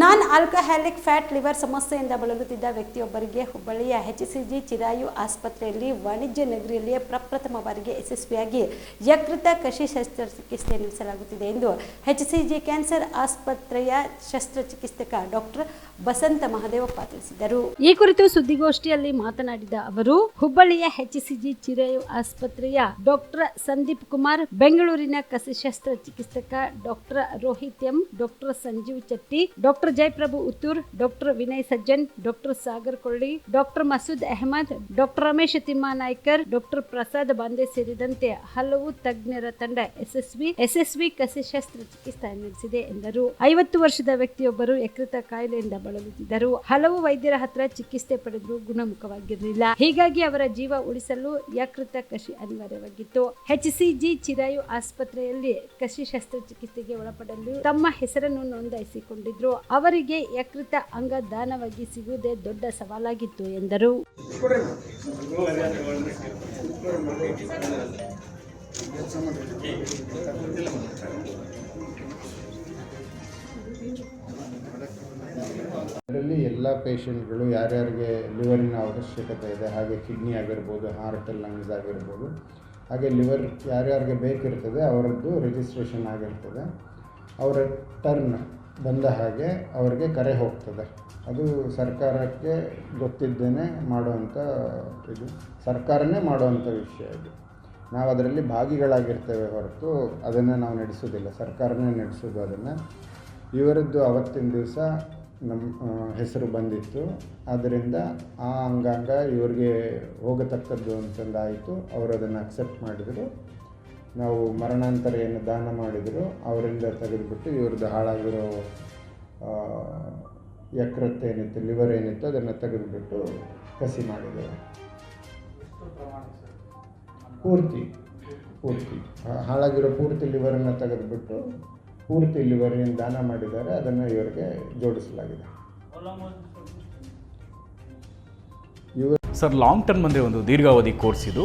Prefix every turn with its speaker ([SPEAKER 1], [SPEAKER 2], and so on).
[SPEAKER 1] ನಾನ್ ಆಲ್ಕಹಾಲಿಕ್ fat liver ಸಮಸ್ಯೆಯಿಂದ ಬಳಲುತ್ತಿದ್ದ ವ್ಯಕ್ತಿಯೊಬ್ಬರಿಗೆ ಹುಬ್ಬಳ್ಳಿಯ ಎಚ್ ಸಿ ಜಿ ಚಿರಾಯು ಆಸ್ಪತ್ರೆಯಲ್ಲಿ ವಾಣಿಜ್ಯ ನಗರಿಯಲ್ಲಿಯೇ ಪ್ರಪ್ರಥಮ ಬಾರಿಗೆ ಯಶಸ್ವಿಯಾಗಿ ಯಕೃತ ಕಶಿ ಶಸ್ತ್ರಚಿಕಿತ್ಸೆ ನಡೆಸಲಾಗುತ್ತಿದೆ ಎಂದು ಎಚ್ಸಿಜಿ ಕ್ಯಾನ್ಸರ್ ಆಸ್ಪತ್ರೆಯ ಶಸ್ತ್ರಚಿಕಿತ್ಸಕ ಡಾಕ್ಟರ್ ಬಸಂತ ಮಹದೇವಪ್ಪ ತಿಳಿಸಿದರು. ಈ ಕುರಿತು ಸುದ್ದಿಗೋಷ್ಠಿಯಲ್ಲಿ ಮಾತನಾಡಿದ ಅವರು, ಹುಬ್ಬಳ್ಳಿಯ ಎಚ್ ಸಿ ಜಿ ಚಿರಾಯು ಆಸ್ಪತ್ರೆಯ ಡಾಕ್ಟರ್ ಸಂದೀಪ್ ಕುಮಾರ್, ಬೆಂಗಳೂರಿನ ಕಸಿ ಶಸ್ತ್ರಚಿಕಿತ್ಸಕ doctor Rohit M, doctor Sanjeev Chatti, doctor Jayaprabhu Uttur doctor Vinay Sajjan doctor Sagar Kolli doctor Masood Ahmed doctor Ramesh Timmanaikar doctor Prasad Bande ಸೇರಿದಂತೆ ಹಲವು ತಜ್ಞರ ತಂಡ ಯಶಸ್ವಿ ಯಶಸ್ವಿ ಕಸಿ ಶಸ್ತ್ರಚಿಕಿತ್ಸೆ ನಡೆಸಿದೆ ಎಂದರು. ಐವತ್ತು ವರ್ಷದ ವ್ಯಕ್ತಿಯೊಬ್ಬರು ಯಕೃತ ಕಾಯಿಲೆಯಿಂದ ಬಳಲುತ್ತಿದ್ದರು. ಹಲವು ವೈದ್ಯರ ಹತ್ರ ಚಿಕಿತ್ಸೆ ಪಡೆದರೂ ಗುಣಮುಖವಾಗಿರಲಿಲ್ಲ. ಹೀಗಾಗಿ ಅವರ ಜೀವ ಉಳಿಸಲು ಯಕೃತ ಕಸಿ ಅನಿವಾರ್ಯವಾಗಿತ್ತು. ಎಚ್ಸಿಜಿ ಚಿರಾಯು ಆಸ್ಪತ್ರೆಯಲ್ಲಿ ಕಷಿ ಶಸ್ತ್ರಚಿಕಿತ್ಸೆಗೆ ಒಳಪಡಲು ತಮ್ಮ ಹೆಸರನ್ನು ನೋಂದಾಯಿಸಿಕೊಂಡಿದ್ರು. ಅವರಿಗೆ ಯಕೃತ ಅಂಗ ದಾನವಾಗಿ ಸಿಗುವುದೇ ದೊಡ್ಡ ಸವಾಲಾಗಿತ್ತು ಎಂದರು.
[SPEAKER 2] ಅದರಲ್ಲಿ ಎಲ್ಲ ಪೇಷಂಟ್ಗಳು ಯಾರ್ಯಾರಿಗೆ ಲಿವರಿನ ಅವಶ್ಯಕತೆ ಇದೆ, ಹಾಗೆ ಕಿಡ್ನಿ ಆಗಿರ್ಬೋದು, ಹಾರ್ಟ್ ಲಂಗ್ಸ್ ಆಗಿರ್ಬೋದು, ಹಾಗೆ ಲಿವರ್ ಯಾರ್ಯಾರಿಗೆ ಬೇಕಿರ್ತದೆ ಅವರದ್ದು ರಿಜಿಸ್ಟ್ರೇಷನ್ ಆಗಿರ್ತದೆ. ಅವರ ಟರ್ನ್ ಬಂದ ಹಾಗೆ ಅವರಿಗೆ ಕರೆ ಹೋಗ್ತದೆ. ಅದು ಸರ್ಕಾರಕ್ಕೆ ಗೊತ್ತಿದ್ದೇನೆ ಮಾಡುವಂಥ ಇದು. ಸರ್ಕಾರನೇ ಮಾಡುವಂಥ ವಿಷಯ ಇದು. ನಾವು ಅದರಲ್ಲಿ ಭಾಗಿಗಳಾಗಿರ್ತೇವೆ ಹೊರತು ಅದನ್ನು ನಾವು ನಡೆಸೋದಿಲ್ಲ ಸರ್ಕಾರನೇ ನಡೆಸೋದು ಅದನ್ನು. ಇವರದ್ದು ಅವತ್ತಿನ ದಿವಸ ನಮ್ಮ ಹೆಸರು ಬಂದಿತ್ತು. ಆದ್ದರಿಂದ ಆ ಅಂಗಾಂಗ ಇವರಿಗೆ ಹೋಗತಕ್ಕದ್ದು ಅಂತಂದಾಯಿತು. ಅವರು ಅದನ್ನು ಅಕ್ಸೆಪ್ಟ್ ಮಾಡಿದರು. ನಾವು ಮರಣಾಂತರ ಏನು ದಾನ ಮಾಡಿದರೂ, ಅವರಿಂದ ತೆಗೆದುಬಿಟ್ಟು ಇವ್ರದ್ದು ಹಾಳಾಗಿರೋ ಯಕೃತ್ ಏನಿತ್ತು, ಲಿವರ್ ಏನಿತ್ತು, ಅದನ್ನು ತೆಗೆದುಬಿಟ್ಟು ಕಸಿ ಮಾಡಿದರು. ಪೂರ್ತಿ ಪೂರ್ತಿ. ಹಾಳಾಗಿರೋ ಪೂರ್ತಿ ಲಿವರನ್ನು ತೆಗೆದುಬಿಟ್ಟು ಪೂರ್ತಿ ಲಿವರ್ ಏನು ದಾನ ಮಾಡಿದ್ದಾರೆ, ಅದನ್ನು ಇವರಿಗೆ ಜೋಡಿಸಲಾಗಿದೆ.
[SPEAKER 3] ಸರ್ ಲಾಂಗ್ ಟರ್ಮ್ ಅಂದರೆ ಒಂದು ದೀರ್ಘಾವಧಿ ಕೋರ್ಸ್ ಇದು.